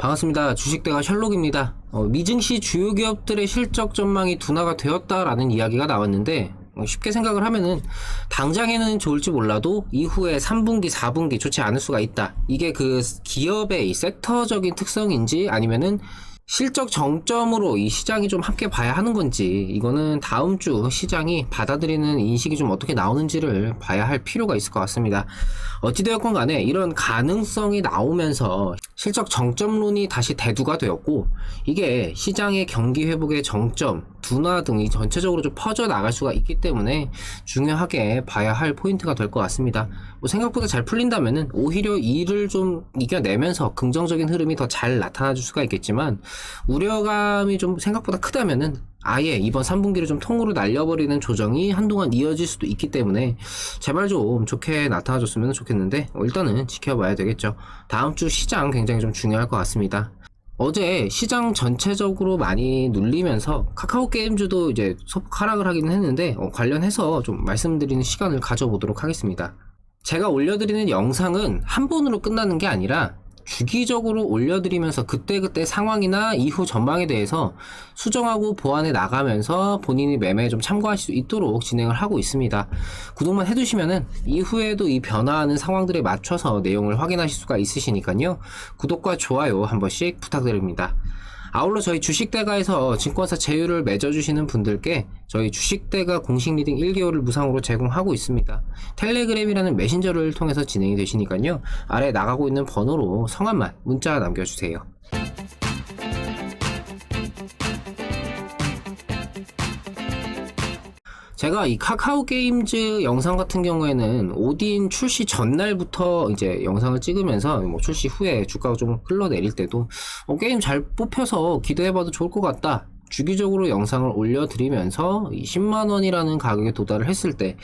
반갑습니다. 주식대가 셜록입니다. 어, 미증시 주요 기업들의 실적 전망이 둔화가 되었다라는 이야기가 나왔는데 어, 쉽게 생각을 하면은 당장에는 좋을지 몰라도 이후에 3분기, 4분기 좋지 않을 수가 있다. 이게 그 기업의 이 섹터적인 특성인지 아니면은 실적 정점으로 이 시장이 좀 함께 봐야 하는 건지 이거는 다음 주 시장이 받아들이는 인식이 좀 어떻게 나오는지를 봐야 할 필요가 있을 것 같습니다. 어찌되었건 간에 이런 가능성이 나오면서 실적 정점론이 다시 대두가 되었고 이게 시장의 경기 회복의 정점, 둔화 등이 전체적으로 좀 퍼져 나갈 수가 있기 때문에 중요하게 봐야 할 포인트가 될 것 같습니다. 뭐 생각보다 잘 풀린다면은 오히려 이를 좀 이겨내면서 긍정적인 흐름이 더 잘 나타나 줄 수가 있겠지만 우려감이 좀 생각보다 크다면은 아예 이번 3분기를 좀 통으로 날려버리는 조정이 한동안 이어질 수도 있기 때문에 제발 좀 좋게 나타나줬으면 좋겠는데 어, 일단은 지켜봐야 되겠죠. 다음 주 시장 굉장히 좀 중요할 것 같습니다. 어제 시장 전체적으로 많이 눌리면서 카카오 게임즈도 이제 소폭 하락을 하기는 했는데 어, 관련해서 좀 말씀드리는 시간을 가져보도록 하겠습니다. 제가 올려드리는 영상은 한 번으로 끝나는 게 아니라 주기적으로 올려드리면서 그때그때 상황이나 이후 전망에 대해서 수정하고 보완해 나가면서 본인이 매매에 좀 참고하실 수 있도록 진행을 하고 있습니다. 구독만 해두시면은 이후에도 이 변화하는 상황들에 맞춰서 내용을 확인하실 수가 있으시니까요. 구독과 좋아요 한 번씩 부탁드립니다. 아울러 저희 주식대가에서 증권사 제휴를 맺어주시는 분들께 저희 주식대가 공식 리딩 1개월을 무상으로 제공하고 있습니다. 텔레그램이라는 메신저를 통해서 진행이 되시니까요. 아래 나가고 있는 번호로 성함만 문자 남겨주세요. 제가 이 카카오 게임즈 영상 같은 경우에는 오딘 출시 전날부터 이제 영상을 찍으면서 뭐 출시 후에 주가가 좀 흘러내릴 때도 어, 게임 잘 뽑혀서 기대해봐도 좋을 것 같다. 주기적으로 영상을 올려드리면서 이 10만원이라는 가격에 도달을 했을 때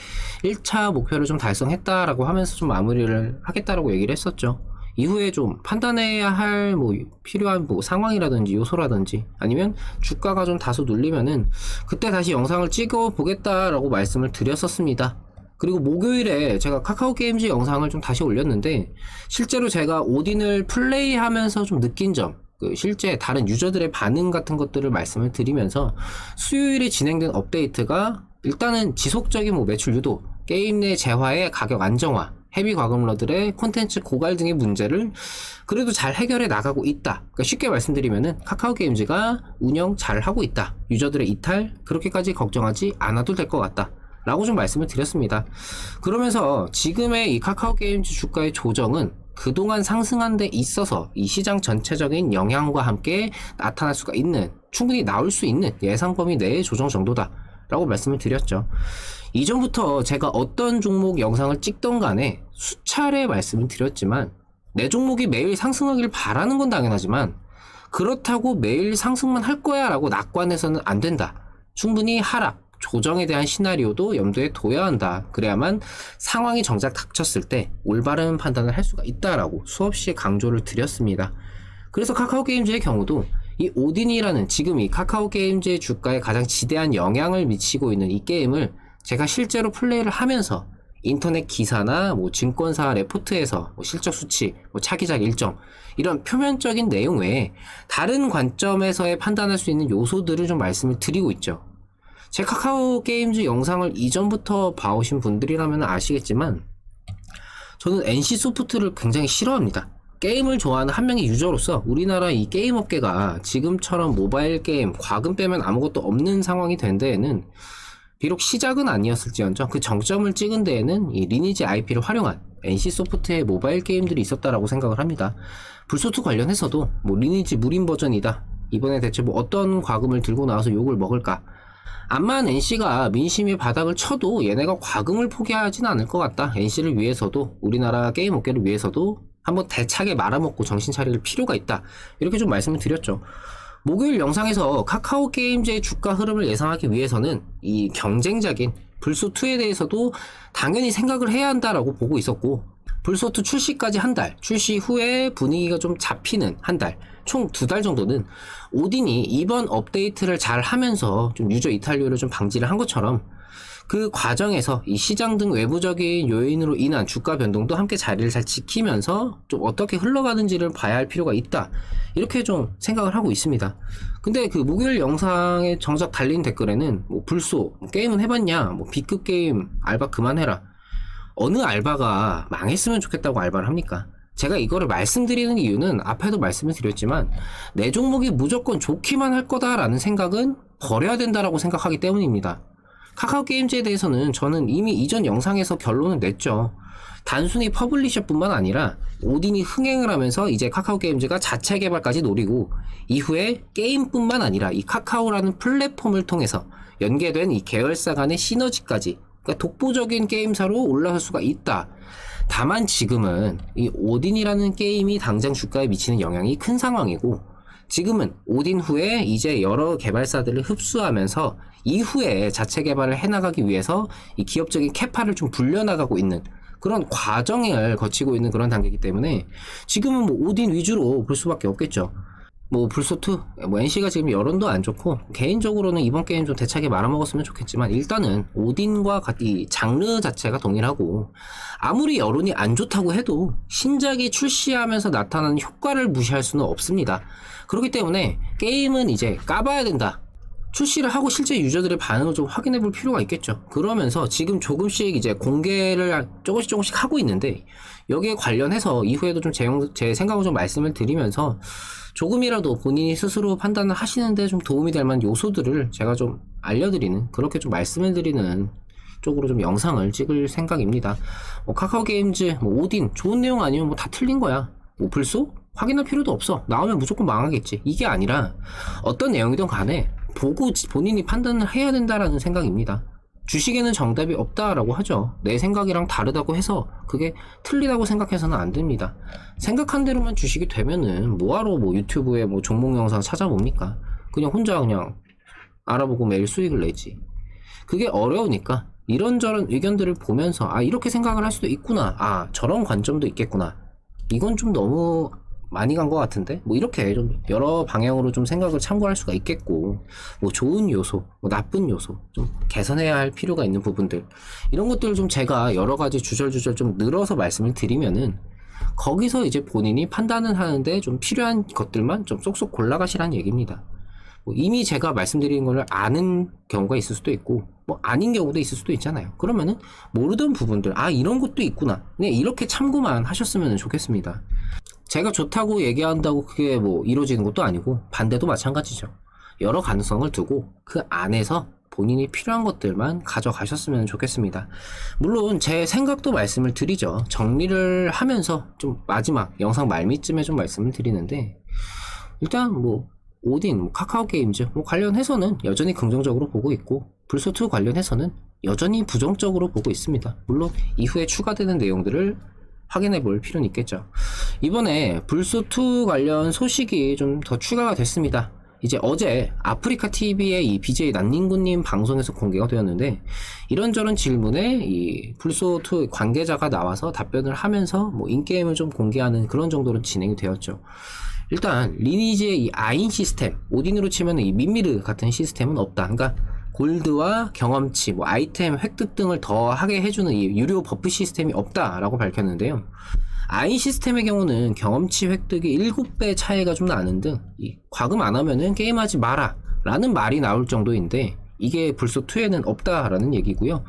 1차 목표를 좀 달성했다라고 하면서 좀 마무리를 하겠다라고 얘기를 했었죠. 이후에 좀 판단해야 할 뭐 필요한 뭐 상황이라든지 요소라든지 아니면 주가가 좀 다소 눌리면은 그때 다시 영상을 찍어 보겠다라고 말씀을 드렸었습니다. 그리고 목요일에 제가 카카오 게임즈 영상을 좀 다시 올렸는데 실제로 제가 오딘을 플레이하면서 좀 느낀 점, 그 실제 다른 유저들의 반응 같은 것들을 말씀을 드리면서 수요일에 진행된 업데이트가 일단은 지속적인 뭐 매출 유도, 게임 내 재화의 가격 안정화, 헤비 과금러들의 콘텐츠 고갈 등의 문제를 그래도 잘 해결해 나가고 있다. 그러니까 쉽게 말씀드리면은 카카오 게임즈가 운영 잘 하고 있다. 유저들의 이탈 그렇게까지 걱정하지 않아도 될 것 같다. 라고 좀 말씀을 드렸습니다. 그러면서 지금의 이 카카오 게임즈 주가의 조정은 그동안 상승한 데 있어서 이 시장 전체적인 영향과 함께 나타날 수가 있는 충분히 나올 수 있는 예상 범위 내의 조정 정도다. 라고 말씀을 드렸죠. 이전부터 제가 어떤 종목 영상을 찍던 간에 수차례 말씀을 드렸지만 내 종목이 매일 상승하길 바라는 건 당연하지만 그렇다고 매일 상승만 할 거야 라고 낙관해서는 안 된다. 충분히 하락, 조정에 대한 시나리오도 염두에 둬야 한다. 그래야만 상황이 정작 닥쳤을 때 올바른 판단을 할 수가 있다라고 수없이 강조를 드렸습니다. 그래서 카카오 게임즈의 경우도 이 오딘이라는 지금 이 카카오 게임즈의 주가에 가장 지대한 영향을 미치고 있는 이 게임을 제가 실제로 플레이를 하면서 인터넷 기사나 뭐 증권사 레포트에서 뭐 실적 수치, 뭐 차기작 일정 이런 표면적인 내용 외에 다른 관점에서의 판단할 수 있는 요소들을 좀 말씀을 드리고 있죠. 제 카카오 게임즈 영상을 이전부터 봐오신 분들이라면 아시겠지만 저는 NC 소프트를 굉장히 싫어합니다. 게임을 좋아하는 한 명의 유저로서 우리나라 이 게임 업계가 지금처럼 모바일 게임 과금 빼면 아무것도 없는 상황이 된 데에는 비록 시작은 아니었을지언정 그 정점을 찍은 데에는 이 리니지 IP를 활용한 NC 소프트의 모바일 게임들이 있었다라고 생각을 합니다. 불소트 관련해서도 뭐 리니지 무인 버전이다. 이번에 대체 뭐 어떤 과금을 들고 나와서 욕을 먹을까? 암만 NC가 민심의 바닥을 쳐도 얘네가 과금을 포기하진 않을 것 같다. NC를 위해서도 우리나라 게임 업계를 위해서도 한번 대차게 말아먹고 정신 차릴 필요가 있다. 이렇게 좀 말씀을 드렸죠. 목요일 영상에서 카카오 게임즈의 주가 흐름을 예상하기 위해서는 이 경쟁작인 불소2에 대해서도 당연히 생각을 해야 한다라고 보고 있었고 불소트 출시까지 한 달, 출시 후에 분위기가 좀 잡히는 한 달, 총 두 달 정도는 오딘이 이번 업데이트를 잘 하면서 좀 유저 이탈률을 좀 방지를 한 것처럼 그 과정에서 이 시장 등 외부적인 요인으로 인한 주가 변동도 함께 자리를 잘 지키면서 좀 어떻게 흘러가는지를 봐야 할 필요가 있다. 이렇게 좀 생각을 하고 있습니다. 근데 그 목요일 영상에 정작 달린 댓글에는 뭐 불소, 뭐 게임은 해봤냐, 뭐 B급 게임 알바 그만해라. 어느 알바가 망했으면 좋겠다고 알바를 합니까? 제가 이거를 말씀드리는 이유는 앞에도 말씀을 드렸지만 내 종목이 무조건 좋기만 할 거다라는 생각은 버려야 된다라고 생각하기 때문입니다. 카카오 게임즈에 대해서는 저는 이미 이전 영상에서 결론을 냈죠. 단순히 퍼블리셔뿐만 아니라 오딘이 흥행을 하면서 이제 카카오 게임즈가 자체 개발까지 노리고 이후에 게임뿐만 아니라 이 카카오라는 플랫폼을 통해서 연계된 이 계열사 간의 시너지까지 그러니까 독보적인 게임사로 올라설 수가 있다. 다만 지금은 이 오딘이라는 게임이 당장 주가에 미치는 영향이 큰 상황이고 지금은 오딘 후에 이제 여러 개발사들을 흡수하면서 이후에 자체 개발을 해나가기 위해서 이 기업적인 캐파를 좀 불려나가고 있는 그런 과정을 거치고 있는 그런 단계이기 때문에 지금은 뭐 오딘 위주로 볼 수밖에 없겠죠. 뭐 불소트, 뭐 NC가 지금 여론도 안 좋고 개인적으로는 이번 게임 좀 대차게 말아먹었으면 좋겠지만 일단은 오딘과 이 장르 자체가 동일하고 아무리 여론이 안 좋다고 해도 신작이 출시하면서 나타나는 효과를 무시할 수는 없습니다. 그렇기 때문에 게임은 이제 까봐야 된다. 출시를 하고 실제 유저들의 반응을 좀 확인해 볼 필요가 있겠죠. 그러면서 지금 조금씩 이제 공개를 조금씩 조금씩 하고 있는데 여기에 관련해서 이후에도 좀 제, 제 생각을 좀 말씀을 드리면서 조금이라도 본인이 스스로 판단을 하시는데 좀 도움이 될 만한 요소들을 제가 좀 알려드리는 그렇게 좀 말씀을 드리는 쪽으로 좀 영상을 찍을 생각입니다. 뭐 카카오 게임즈, 뭐 오딘 좋은 내용 아니면 뭐 다 틀린 거야. 뭐 불소 확인할 필요도 없어. 나오면 무조건 망하겠지. 이게 아니라 어떤 내용이든 간에 보고 지- 본인이 판단을 해야 된다라는 생각입니다. 주식에는 정답이 없다라고 하죠. 내 생각이랑 다르다고 해서 그게 틀리다고 생각해서는 안 됩니다. 생각한 대로만 주식이 되면은 뭐하러 뭐 유튜브에 뭐 종목 영상 찾아봅니까? 그냥 혼자 그냥 알아보고 매일 수익을 내지. 그게 어려우니까 이런저런 의견들을 보면서 아 이렇게 생각을 할 수도 있구나. 아 저런 관점도 있겠구나. 이건 좀 너무 많이 간 것 같은데 뭐 이렇게 좀 여러 방향으로 좀 생각을 참고할 수가 있겠고 뭐 좋은 요소 뭐 나쁜 요소 좀 개선해야 할 필요가 있는 부분들 이런 것들을 좀 제가 여러 가지 주절주절 좀 늘어서 말씀을 드리면은 거기서 이제 본인이 판단을 하는데 좀 필요한 것들만 좀 쏙쏙 골라가시라는 얘기입니다. 뭐 이미 제가 말씀드리는 걸 아는 경우가 있을 수도 있고 뭐 아닌 경우도 있을 수도 있잖아요. 그러면은 모르던 부분들 아 이런 것도 있구나. 네 이렇게 참고만 하셨으면 좋겠습니다. 제가 좋다고 얘기한다고 그게 뭐 이루어지는 것도 아니고 반대도 마찬가지죠. 여러 가능성을 두고 그 안에서 본인이 필요한 것들만 가져가셨으면 좋겠습니다. 물론 제 생각도 말씀을 드리죠. 정리를 하면서 좀 마지막 영상 말미쯤에 좀 말씀을 드리는데 일단 뭐 오딘, 뭐 카카오 게임즈 뭐 관련해서는 여전히 긍정적으로 보고 있고 불소트 관련해서는 여전히 부정적으로 보고 있습니다. 물론 이후에 추가되는 내용들을 확인해 볼 필요는 있겠죠. 이번에 불소2 관련 소식이 좀 더 추가가 됐습니다. 이제 어제 아프리카 TV의 이 BJ 난닝구님 방송에서 공개가 되었는데 이런저런 질문에 이 불소2 관계자가 나와서 답변을 하면서 뭐 인게임을 좀 공개하는 그런 정도로 진행이 되었죠. 일단 리니지의 이 아인 시스템 오딘으로 치면 이 민미르 같은 시스템은 없다. 그러니까 골드와 경험치, 뭐 아이템 획득 등을 더 하게 해주는 이 유료 버프 시스템이 없다라고 밝혔는데요. 아인 시스템의 경우는 경험치 획득이 7배 차이가 좀 나는 등, 이 과금 안 하면은 게임하지 마라 라는 말이 나올 정도인데, 이게 불소2에는 없다라는 얘기고요.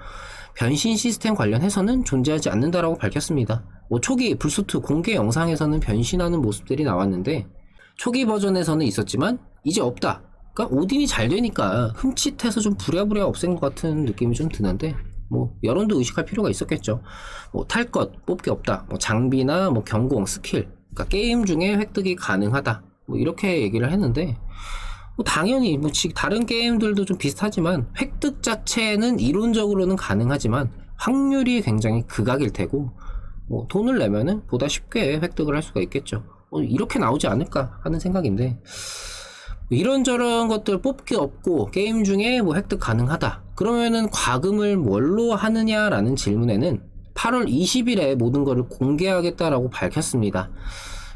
변신 시스템 관련해서는 존재하지 않는다라고 밝혔습니다. 뭐 초기 불소2 공개 영상에서는 변신하는 모습들이 나왔는데, 초기 버전에서는 있었지만, 이제 없다. 그러니까 오딘이 잘 되니까 흠칫해서 좀 부랴부랴 없앤 것 같은 느낌이 좀 드는데 뭐 여론도 의식할 필요가 있었겠죠. 뭐 탈 것 뽑기 없다. 뭐 장비나 뭐 경공 스킬. 그러니까 게임 중에 획득이 가능하다. 뭐 이렇게 얘기를 했는데 뭐 당연히 뭐 지- 다른 게임들도 좀 비슷하지만 획득 자체는 이론적으로는 가능하지만 확률이 굉장히 극악일 테고 뭐 돈을 내면은 보다 쉽게 획득을 할 수가 있겠죠. 어, 이렇게 나오지 않을까 하는 생각인데 이런저런 것들 뽑기 없고 게임 중에 뭐 획득 가능하다. 그러면은 과금을 뭘로 하느냐라는 질문에는 8월 20일에 모든 것을 공개하겠다라고 밝혔습니다.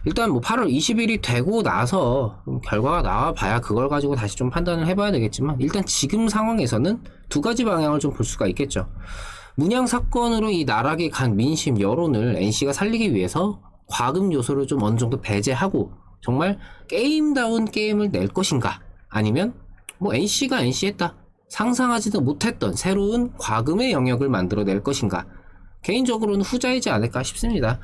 일단 뭐 8월 20일이 되고 나서 좀 결과가 나와 봐야 그걸 가지고 다시 좀 판단을 해봐야 되겠지만 일단 지금 상황에서는 두 가지 방향을 좀 볼 수가 있겠죠. 문양 사건으로 이 나락에 간 민심 여론을 NC가 살리기 위해서 과금 요소를 좀 어느 정도 배제하고 정말 게임다운 게임을 낼 것인가 아니면 뭐 NC가 NC 했다 상상하지도 못했던 새로운 과금의 영역을 만들어낼 것인가 개인적으로는 후자이지 않을까 싶습니다.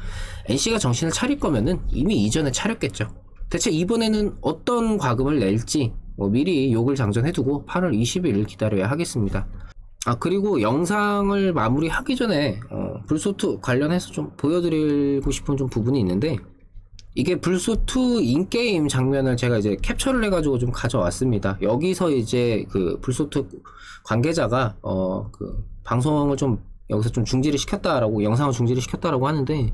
NC가 정신을 차릴 거면은 이미 이전에 차렸겠죠. 대체 이번에는 어떤 과금을 낼지 뭐 미리 욕을 장전해두고 8월 20일 기다려야 하겠습니다. 아 그리고 영상을 마무리하기 전에 어, 불소트 관련해서 좀 보여드리고 싶은 좀 부분이 있는데 이게 불소2 인게임 장면을 제가 이제 캡처를 해가지고 좀 가져왔습니다. 여기서 이제 그 불소2 관계자가, 어, 그, 방송을 좀, 여기서 좀 중지를 시켰다라고, 영상을 중지를 시켰다라고 하는데,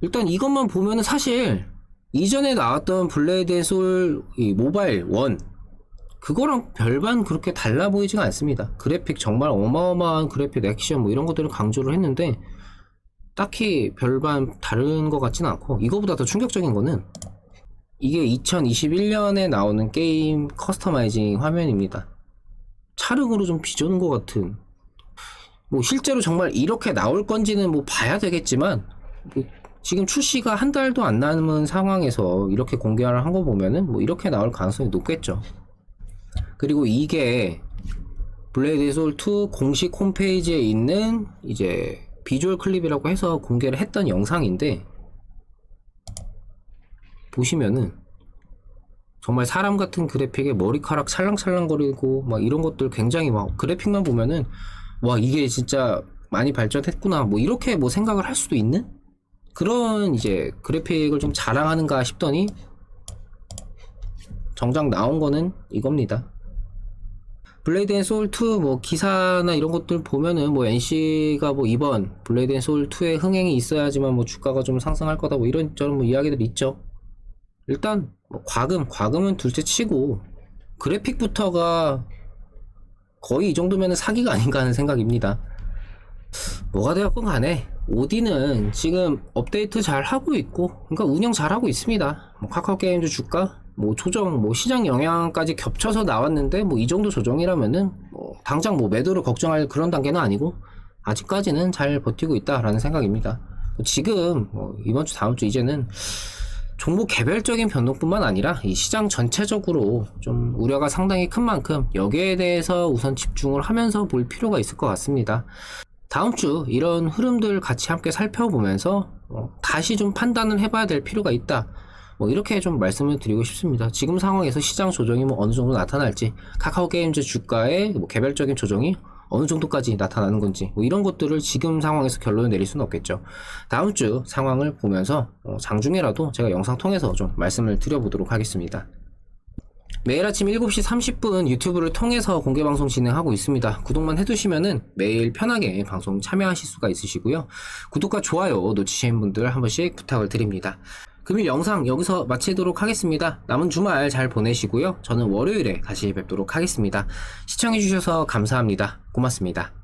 일단 이것만 보면은 사실, 이전에 나왔던 블레이드 앤 솔, 이 모바일 원, 그거랑 별반 그렇게 달라 보이지가 않습니다. 그래픽 정말 어마어마한 그래픽 액션 뭐 이런 것들을 강조를 했는데, 딱히 별반 다른 것 같진 않고 이거보다 더 충격적인 거는 이게 2021년에 나오는 게임 커스터마이징 화면입니다. 촬영으로 좀 비조는 것 같은 뭐 실제로 정말 이렇게 나올 건지는 뭐 봐야 되겠지만 뭐 지금 출시가 한 달도 안 남은 상황에서 이렇게 공개를 한 거 보면은 뭐 이렇게 나올 가능성이 높겠죠. 그리고 이게 블레이드 솔2 공식 홈페이지에 있는 이제 비주얼 클립이라고 해서 공개를 했던 영상인데 보시면은 정말 사람 같은 그래픽에 머리카락 찰랑찰랑거리고 막 이런 것들 굉장히 막 그래픽만 보면은 와 이게 진짜 많이 발전했구나 뭐 이렇게 뭐 생각을 할 수도 있는 그런 이제 그래픽을 좀 자랑하는가 싶더니 정작 나온 거는 이겁니다. 블레이드 앤 소울 2 뭐 기사나 이런 것들 보면은 뭐 NC가 뭐 이번 블레이드 앤 소울 2의 흥행이 있어야지만 뭐 주가가 좀 상승할 거다 뭐 이런 저런 뭐 이야기들 있죠. 일단 뭐 과금 과금은 둘째 치고 그래픽부터가 거의 이 정도면은 사기가 아닌가 하는 생각입니다. 뭐가 되었건 간에 오디는 지금 업데이트 잘 하고 있고 그러니까 운영 잘 하고 있습니다. 뭐 카카오 게임즈 주가 뭐 조정 뭐 시장 영향까지 겹쳐서 나왔는데 뭐 이 정도 조정이라면은 뭐 당장 뭐 매도를 걱정할 그런 단계는 아니고 아직까지는 잘 버티고 있다라는 생각입니다. 뭐 지금 뭐 이번 주 다음 주 이제는 종목 개별적인 변동뿐만 아니라 이 시장 전체적으로 좀 우려가 상당히 큰 만큼 여기에 대해서 우선 집중을 하면서 볼 필요가 있을 것 같습니다. 다음 주 이런 흐름들 같이 함께 살펴보면서 어, 다시 좀 판단을 해봐야 될 필요가 있다. 뭐 이렇게 좀 말씀을 드리고 싶습니다. 지금 상황에서 시장 조정이 뭐 어느 정도 나타날지, 카카오 게임즈 주가의 뭐 개별적인 조정이 어느 정도까지 나타나는 건지, 뭐 이런 것들을 지금 상황에서 결론을 내릴 수는 없겠죠. 다음 주 상황을 보면서 어, 장중에라도 제가 영상 통해서 좀 말씀을 드려보도록 하겠습니다. 매일 아침 7시 30분 유튜브를 통해서 공개 방송 진행하고 있습니다. 구독만 해두시면은 매일 편하게 방송 참여하실 수가 있으시고요. 구독과 좋아요 놓치신 분들 한 번씩 부탁을 드립니다. 금일 영상 여기서 마치도록 하겠습니다. 남은 주말 잘 보내시고요. 저는 월요일에 다시 뵙도록 하겠습니다. 시청해주셔서 감사합니다. 고맙습니다.